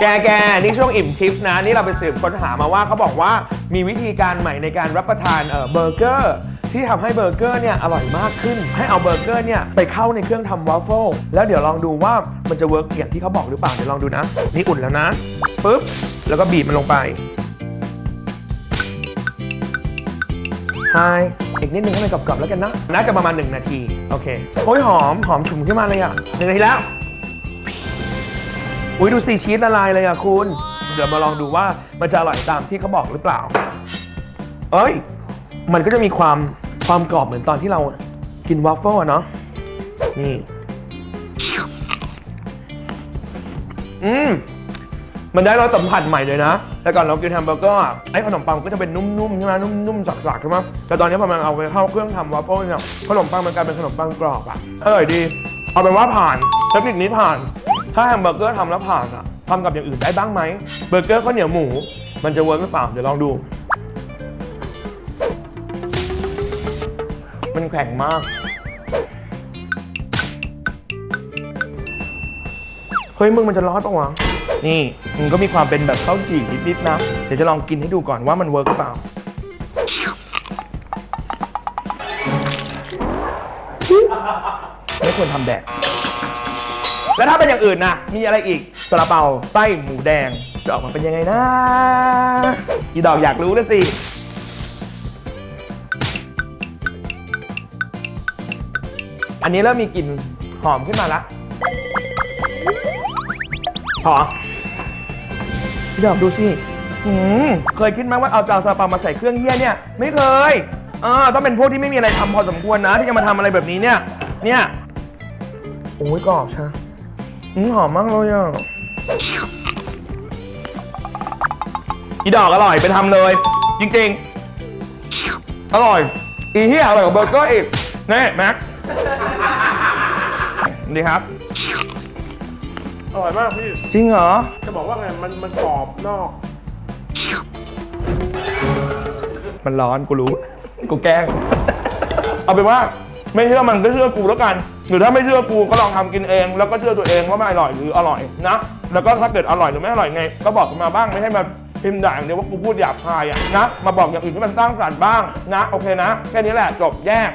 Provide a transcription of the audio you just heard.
แกแกนี่ช่วงอิ่มทิปนะ นี่เราไปสืบค้นหามาว่าเขาบอกว่ามีวิธีการใหม่ในการรับประทานเอ่อเบอร์เกอร์ที่ทำให้เบอร์เกอร์เนี่ยอร่อยมากขึ้น ให้เอาเบอร์เกอร์เนี่ยไปเข้าในเครื่องทำวาฟเฟิลแล้วเดี๋ยวลองดูว่ามันจะเวิร์กอย่างที่เขาบอกหรือเปล่าเดี๋ยวลองดูนะ นี่อุ่นแล้วนะปุ๊บแล้วก็บีบมันลงไปใช่อีกนิดนึงให้มันกรอบๆแล้วกันนะ น่าจะประมาณ 1 นาที โอเคโอ้ยหอม หอมฉุนขึ้นมาเลยอะหนึ่งนาทีแล้ว อุ้ยดูสิชีสละลายเลยอะคุณ เดี๋ยวมาลองดูว่ามันจะอร่อยตามที่เขาบอกหรือเปล่า เอ้ย มันก็จะมีความความกรอบเหมือนตอนที่เรากินวาฟเฟิลอะเนาะ นี่ อืม มันได้รสสัมผัสใหม่เลยนะ แต่ก่อนเรากินแฮมเบอร์เกอร์ไอ้ขนมปังก็จะเป็นนุ่มๆใช่ไหมนุ่มๆสักๆใช่ไหมแต่ตอนนี้พอมันเอาไปเข้าเครื่องทำวาฟเฟิลเนี่ยขนมปังมันกลายเป็นขนมปังกรอบอะอร่อยดี เอาเป็นว่าผ่าน เทคนิคนี้ผ่าน ถ้าแฮมเบอร์เกอร์ทำแล้วผ่านอะทำกับอย่างอื่นได้บ้างไหมเบอร์เกอร์ข้าวเหนียวหมู มันจะเวิร์กหรือเปล่าเดี๋ยวลองดู มันแข็งมาก เฮ้ยมึงมันจะร้อนปะวะนี่มันก็มีความเป็นแบบข้าวจี่นิดๆนะเดี๋ยวจะลองกินให้ดูก่อนว่ามันเวิร์กหรือเปล่าไม่ควรทำแดก แล้วถ้าเป็นอย่างอื่นนะ มีอะไรอีกซาลาเปาไส้หมูแดง จะออกมาเป็นยังไงนะอีดอกอยากรู้เลยสิ อันนี้เริ่มมีกลิ่นหอมขึ้นมาละหอมพี่ดอกดูสิหืมเคยคิดไหมว่าเอาจาวซาลาเปามาใส่เครื่องเยี่ยเนี่ย ไม่เคยเออต้องเป็นพวกที่ไม่มีอะไรทำพอสมควรนะ ที่จะมาทำอะไรแบบนี้เนี่ย เนี่ย โอ้ยกรอบชะ อืมหอมมากเลยอะ อีดอกอร่อยไปทำเลย จริงๆ อร่อย อีเหี้ยอร่อยกว่าเบอร์เกอร์อีกนี่แม็กดีครับ อร่อยมากพี่ จริงเหรอ จะบอกว่าไง มันมันกรอบนอก มันร้อนกูรู้ กูแกล้ง เอาเป็นว่า ไม่เชื่อมันก็เชื่อกูแล้วกัน หรือถ้าไม่เชื่อกูก็ลองทำกินเอง แล้วก็เชื่อตัวเองว่าไม่อร่อยหรืออร่อยนะ แล้วก็ถ้าเกิดอร่อยหรือไม่อร่อยไงก็บอกกันมาบ้างไม่ให้มาพิมพ์ด่าอย่างเดียวว่ากูพูดหยาบคายอะนะ มาบอกอย่างอื่นที่มันสร้างสรรค์บ้างนะ โอเคนะ แค่นี้แหละจบแยก